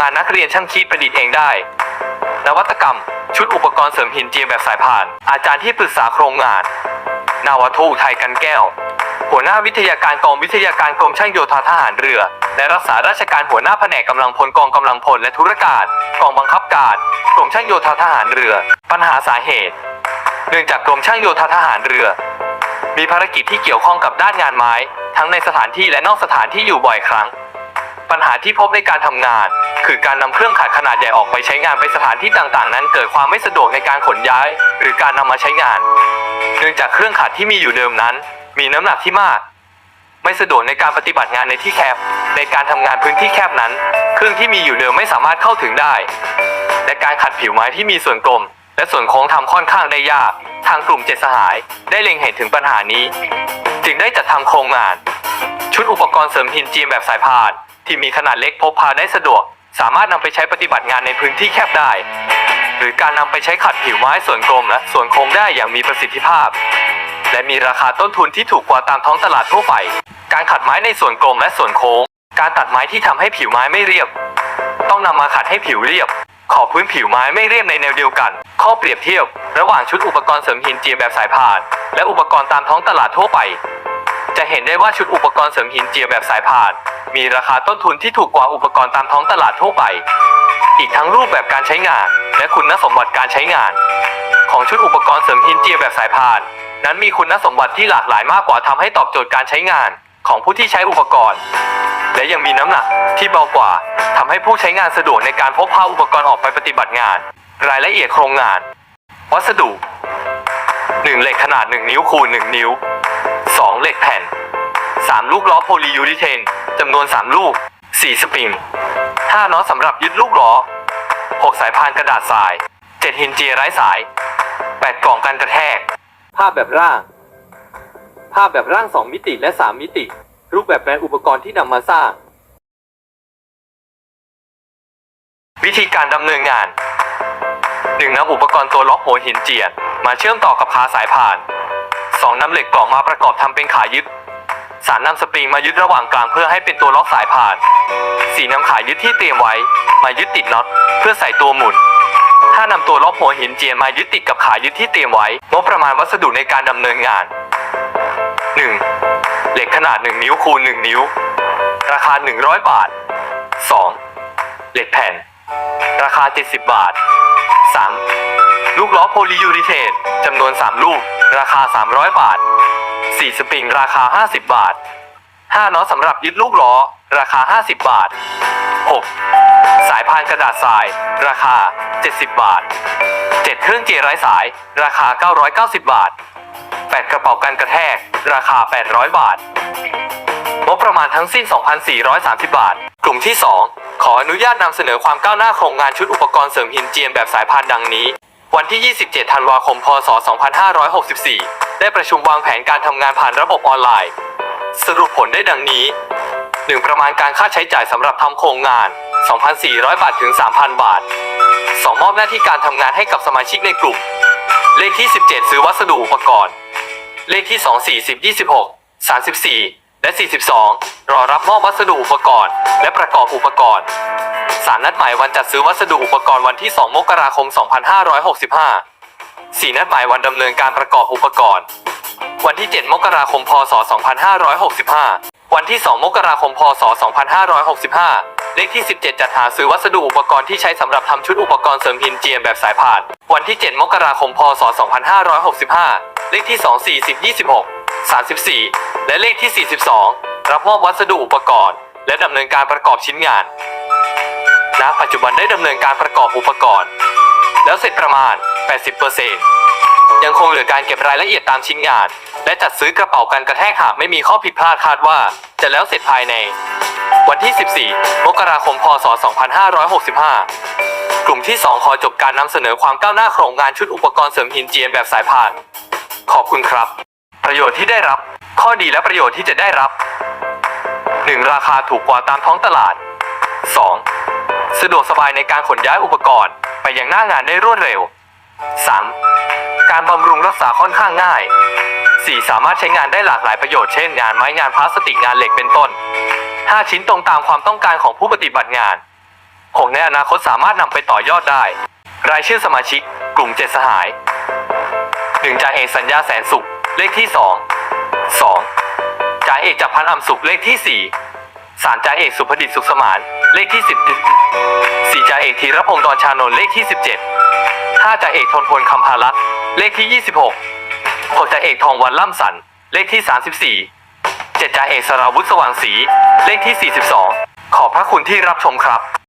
งานนักเรียนช่างคิดประดิษฐ์เองได้ นวัตกรรม ชุดอุปกรณ์เสริมหินเจียมแบบสายพาน อาจารย์ที่ปรึกษาโครงงาน นาวาทอุทัยกันแก้ว หัวหน้าวิทยาการกองวิทยาการกรมช่างโยธาทหารเรือ และรักษาราชการหัวหน้าแผนกกำลังพลกองกำลังพลและธุรการกองบังคับการกรมช่างโยธาทหารเรือ ปัญหาสาเหตุ เนื่องจากกรมช่างโยธาทหารเรือ มีภารกิจที่เกี่ยวข้องกับด้านงานไม้ ทั้งในสถานที่และนอกสถานที่อยู่บ่อยครั้ง ปัญหาที่พบในการทำงาน คือการนำเครื่องขัดขนาดใหญ่ออกไปใช้งานไปสถานที่ต่างๆ นั้น เกิดความไม่สะดวกในการขนย้าย หรือการนำมาใช้งาน เนื่องจากเครื่องขัดที่มีอยู่เดิมนั้น มีน้ำหนักที่มาก ไม่สะดวกในการปฏิบัติงานในที่แคบ ในการทำงานพื้นที่แคบนั้น เครื่องที่มีอยู่เดิมไม่สามารถเข้าถึงได้ และการขัดผิวไม้ที่มีส่วนกลม และส่วนโค้งทำค่อนข้างได้ยาก ทางกลุ่มเจ็ดสหาย ได้เล็งเห็นถึงปัญหานี้ จึงได้จัดทำโครงงาน ชุดอุปกรณ์เสริมหินจีมแบบสายพาน ที่มีขนาดเล็กพกพาได้สะดวก สามารถนำไปใช้ปฏิบัติงานในพื้นที่แคบได้ หรือการนำไปใช้ขัดผิวไม้ส่วนกลมและส่วนโค้งได้อย่างมีประสิทธิภาพ และมีราคาต้นทุนที่ถูกกว่าตามท้องตลาดทั่วไป การขัดไม้ในส่วนกลมและส่วนโค้ง การตัดไม้ที่ทำให้ผิวไม้ไม่เรียบ ต้องนำมาขัดให้ผิวเรียบ ขอบพื้นผิวไม้ไม่เรียบในแนวเดียวกัน ข้อเปรียบเทียบ ระหว่างชุดอุปกรณ์เสริมหินเจียแบบสายพาน และอุปกรณ์ตามท้องตลาดทั่วไป จะเห็นได้ว่าชุดอุปกรณ์เสริมหินเจียแบบสายพาน มีราคาต้นทุนที่ถูกกว่าอุปกรณ์ตามท้องตลาดทั่วไป อีกทั้งรูปแบบการใช้งาน และคุณสมบัติการใช้งาน ของชุดอุปกรณ์เสริมหินเจียแบบสายพาน นั้นมีคุณสมบัติที่หลากหลายมากกว่าทำให้ตอบโจทย์การใช้งานของผู้ที่ใช้อุปกรณ์ และยังมีน้ำหนักที่เบากว่าทำให้ผู้ใช้งานสะดวกในการพกพาอุปกรณ์ออกไปปฏิบัติงาน รายละเอียดโครงงาน วัสดุ 1 เหล็กขนาด 1 นิ้วคูณ 1 นิ้ว 3 ลูกล้อโพลียูริเทนจำนวน 3 ลูก 4 สปริง5น็อตสำหรับยึดลูกล้อ 6 สายพานกระดาษทราย 7 หินเจียไร้สาย 8 กล่องกันกระแทก ภาพแบบร่าง ภาพแบบร่าง 2 มิติและ 3 มิติ รูปแบบแปลนอุปกรณ์ที่นำมาสร้าง วิธีการดำเนินงาน 1 นำอุปกรณ์ตัวล็อกหัวหินเจียนมาเชื่อมต่อกับขาสายพาน 2 นำเหล็กกล่องมาประกอบทำเป็นขายึด 3นำสปริงมายึดระหว่างกลางเพื่อให้เป็นตัวล็อกสายพาน4นำขายึดที่เตรียมไว้ มายึดติดน็อตเพื่อใส่ตัวหมุน ถ้านำตัวล็อกหัวหินเจียนมายึดติดกับขายึดที่เตรียมไว้งบประมาณวัสดุในการดำเนินงาน 1. เหล็กขนาด 1 นิ้วคูณ 1 นิ้ว ราคา 100 บาท 2. เหล็กแผ่น ราคา 70 บาท 3. ลูกล้อโพลียูริเทนจำนวน 3 ลูก ราคา 300 บาท 4 สปริงราคา 50 บาท 5น็อตสำหรับยึดลูกล้อ ราคา 50 บาท 6. สายพานกระดาษทราย ราคา 70 บาท 7 เครื่องเจียไร้สาย ราคา 990 บาท 8 กระเป๋ากันกระแทก ราคา 800 บาทงบประมาณทั้งสิ้น 2,430 บาท กลุ่มที่ 2 ขออนุญาตนำเสนอความก้าวหน้าโครงงานชุดอุปกรณ์เสริมหินเจียมแบบสายพานดังนี้ วันที่ 27 ธันวาคม พศ 2564 ได้ประชุมวางแผนการทำงานผ่านระบบออนไลน์ สรุปผลได้ดังนี้ 1. ประมาณการค่าใช้จ่ายสำหรับทำโครงงาน 2,400 บาทถึง 3,000 บาท 2. มอบหน้าที่การทำงานให้กับสมาชิกในกลุ่ม เลขที่ 17 ซื้อวัสดุอุปกรณ์ เลขที่ 2 40 26 34และ 42 รอรับมอบวัสดุอุปกรณ์ และประกอบอุปกรณ์ สารนัดหมายวันจัดซื้อวัสดุอุปกรณ์วันที่ 2 มกราคม 2565 4นัดหมายวันดำเนินการประกอบอุปกรณ์ วันที่ 7 มกราคม พศ 2565 วันที่ 2 มกราคม พศ 2565 เลขที่ 17 จัดหาซื้อวัสดุอุปกรณ์ที่ใช้สำหรับทำชุดอุปกรณ์เสริมหินเจียมแบบสายพาน วันที่ 7 มกราคม พศ 2565 เลขที่ 2 40 26 34 และเลขที่ 42 รับมอบวัสดุอุปกรณ์ และดำเนินการประกอบชิ้นงานณปัจจุบันได้ดำเนินการประกอบอุปกรณ์ แล้วเสร็จประมาณ 80%ยังคงเหลือการเก็บรายละเอียดตามชิ้นงาน และจัดซื้อกระเป๋ากันกระแทกหากไม่มีข้อผิดพลาดคาดว่า จะแล้วเสร็จภายใน วันที่ 14 มกราคม พศ 2565 กลุ่มที่ 2 ขอจบการนำเสนอความก้าวหน้าโครงงานชุดอุปกรณ์เสริมหินเจียนแบบสายพาน ขอบคุณครับ ประโยชน์ที่ได้รับ ข้อดีและประโยชน์ที่จะได้รับ 1. ราคาถูกกว่าตามท้องตลาด 2. สะดวกสบายในการขนย้ายอุปกรณ์ ไปยังหน้างานได้รวดเร็ว 3. การบำรุงรักษาค่อนข้างง่าย 4. สามารถใช้งานได้หลากหลายประโยชน์เช่นงานไม้งานพลาสติกงานเหล็กเป็นต้น 5 ชิ้นตรงตามความต้องการของผู้ปฏิบัติงาน 6 ในอนาคตสามารถนำไปต่อยอดได้ รายชื่อสมาชิก กลุ่มเจ็ดสหาย 1 จ่าเอกสัญญาแสนสุข เลขที่ 2 2 จ่าเอกจักรพันอ่ำสุขเลขที่ 4 3 จ่าเอกสุภดิษฐ์สุขสมาน เลขที่10 4จ่าเอกธีรพงศ์ดอนชานนท์เลขที่ 17 5จ่าเอกทนพลคำพารักเลขที่ 26 6จ่าเอกทองวันล่ำสันเลขที่ 34เจ็ดจ่าเอกสราวุธสว่างศรีเลขที่ 42 ขอบพระคุณที่รับชมครับ